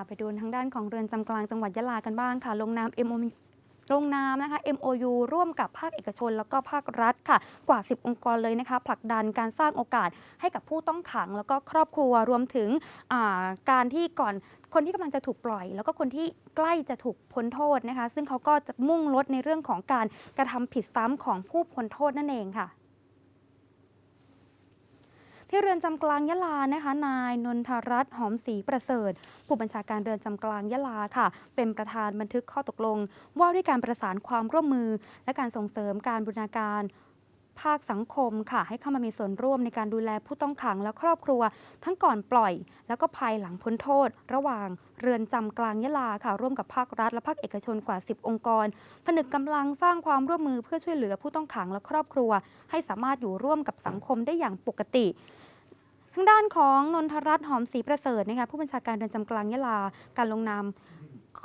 ค่ะไปดูทางด้านของเรือนจำกลางจังหวัดยะลากันบ้างค่ะ ลงนาม MO ลงนามนะคะ MOU ร่วมกับภาคเอกชน แล้วก็ภาครัฐค่ะ กว่า 10 องค์กรเลยนะคะ ผลักดันการสร้างโอกาสให้กับผู้ต้องขัง แล้วก็ครอบครัวรวมถึงการที่ก่อนคนที่กำลังจะถูกปล่อย แล้วก็คนที่ใกล้จะถูกพ้นโทษนะคะ ซึ่งเขาก็จะมุ่งลดในเรื่องของการกระทำผิดซ้ำของผู้พ้นโทษนั่นเองค่ะ ที่เรือนจำกลางยะลานะคะนายนนทรัตน์หอมศรีประเสริฐ ผู้บัญชาการเรือนจำกลางยะลาค่ะ เป็นประธานบันทึกข้อตกลง ว่าด้วยการประสานความร่วมมือ และการส่งเสริมการบูรณาการภาคสังคมค่ะ ให้เข้ามามีส่วนร่วมในการดูแลผู้ต้องขังและครอบครัว ทั้งก่อนปล่อย แล้วก็ภายหลังพ้นโทษ ระหว่างเรือนจำกลางยะลาค่ะ ร่วมกับภาครัฐ และภาคเอกชนกว่า 10 องค์กร ผนึกกำลังสร้างความร่วมมือเพื่อช่วยเหลือผู้ต้องขังและครอบครัว ให้สามารถอยู่ร่วมกับสังคมได้อย่างปกติ ทางด้านของนนทรัตน์หอมศรีประเสริฐนะคะผู้บัญชาการเรือนจำกลางยะลาการลงนาม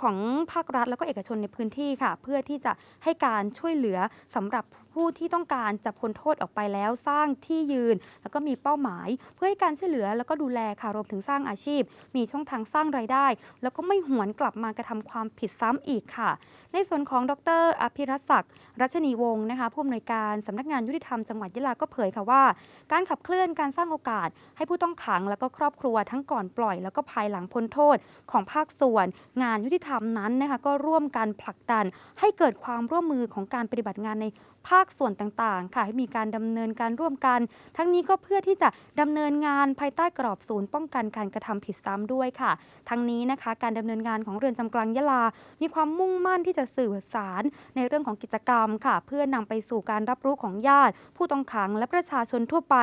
ของภาครัฐแล้วก็เอกชนในพื้นที่ค่ะ เพื่อที่จะให้การช่วยเหลือสำหรับ ผู้ที่ต้องการจะพ้นโทษออกไปแล้วสร้างที่ยืน แล้วก็มีเป้าหมาย เพื่อให้การช่วยเหลือแล้วก็ดูแลค่ะรวมถึงสร้างอาชีพ มีช่องทางสร้างรายได้ แล้วก็ไม่หวนกลับมากระทำความผิดซ้ำอีกค่ะ ในส่วนของดร อภิรัตศักดิ์รัชนีวงศ์นะคะผู้อำนวยการสำนักงานยุติธรรมจังหวัดยะลาก็เผยค่ะว่า การขับเคลื่อนการสร้างโอกาส ให้ผู้ต้องขังแล้วก็ครอบครัวทั้งก่อนปล่อย แล้วก็ภายหลังพ้นโทษของภาคส่วน งานยุติธรรมนั้นนะคะก็ร่วมกันผลักดันให้เกิดความร่วมมือของการปฏิบัติงานใน ภาคส่วนต่างๆ ค่ะ ให้มีการดำเนินการร่วมกัน ทั้งนี้ก็เพื่อที่จะดำเนินงานภายใต้กรอบศูนย์ป้องกันการกระทำผิดซ้ำด้วยค่ะ ทั้งนี้นะคะการดำเนินงานของเรือนจำกลางยะลา มีความมุ่งมั่นที่จะสื่อสารในเรื่องของกิจกรรมค่ะ เพื่อนำไปสู่การรับรู้ของญาติ ผู้ต้องขังและประชาชนทั่วไป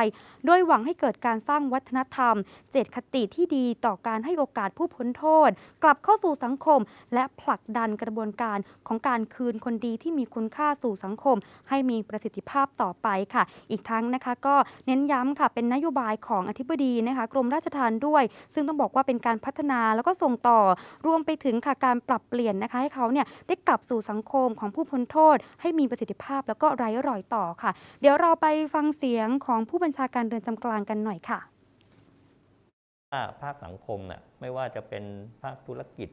โดยหวังให้เกิดการสร้างวัฒนธรรม เจตคติที่ดีต่อการให้โอกาสผู้พ้นโทษ กลับเข้าสู่สังคม และผลักดันกระบวนการของการคืนคนดีที่มีคุณค่าสู่สังคมใให้มีประสิทธิภาพต่อไปค่ะ อีกทั้งนะคะก็เน้นย้ำค่ะเป็นนโยบายของอธิบดีนะคะกรมราชทัณฑ์ด้วย ซึ่งต้องบอกว่าเป็นการพัฒนาแล้วก็ส่งต่อรวมไปถึงค่ะการปรับเปลี่ยนนะคะให้เขาเนี่ยได้กลับสู่สังคมของผู้พ้นโทษ ให้มีประสิทธิภาพแล้วก็ไร้รอยต่อค่ะ เดี๋ยวเราไปฟังเสียงของผู้บัญชาการเรือนจำกลางกันหน่อยค่ะภาคสังคมน่ะไม่ว่าจะเป็นภาคธุรกิจ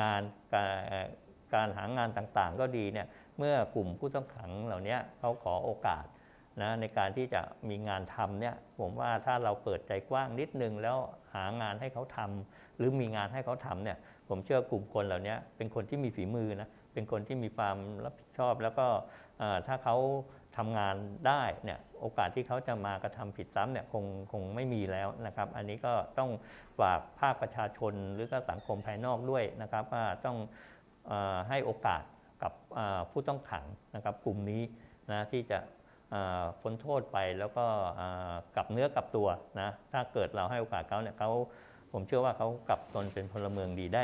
งานการการหางานต่างๆ ก็ดีเนี่ย เมื่อกลุ่มผู้ต้องขังเหล่านี้เขาขอโอกาสนะในการที่จะมีงานทำเนี่ยผมว่าถ้าเราเปิดใจกว้างนิดนึงแล้วหางานให้เขาทำหรือมีงานให้เขาทำเนี่ยผมเชื่อกลุ่มคนเหล่านี้เป็นคนที่มีฝีมือนะเป็นคนที่มีความรับผิดชอบ แล้วก็ถ้าเขาทำงานได้เนี่ยโอกาสที่เขาจะมากระทำผิดซ้ำเนี่ยคงคงไม่มีแล้วนะครับ อันนี้ก็ต้องฝากภาคประชาชนหรือก็สังคมภายนอกด้วยนะครับว่าต้องอให้โอกาส กับผู้ต้องขังนะครับกลุ่มนี้นะที่จะพ้นโทษไปแล้วก็กลับเนื้อกลับตัวนะถ้าเกิดเราให้โอกาสเขาเนี่ยเขาผมเชื่อว่าเขากลับตนเป็นพลเมืองดีได้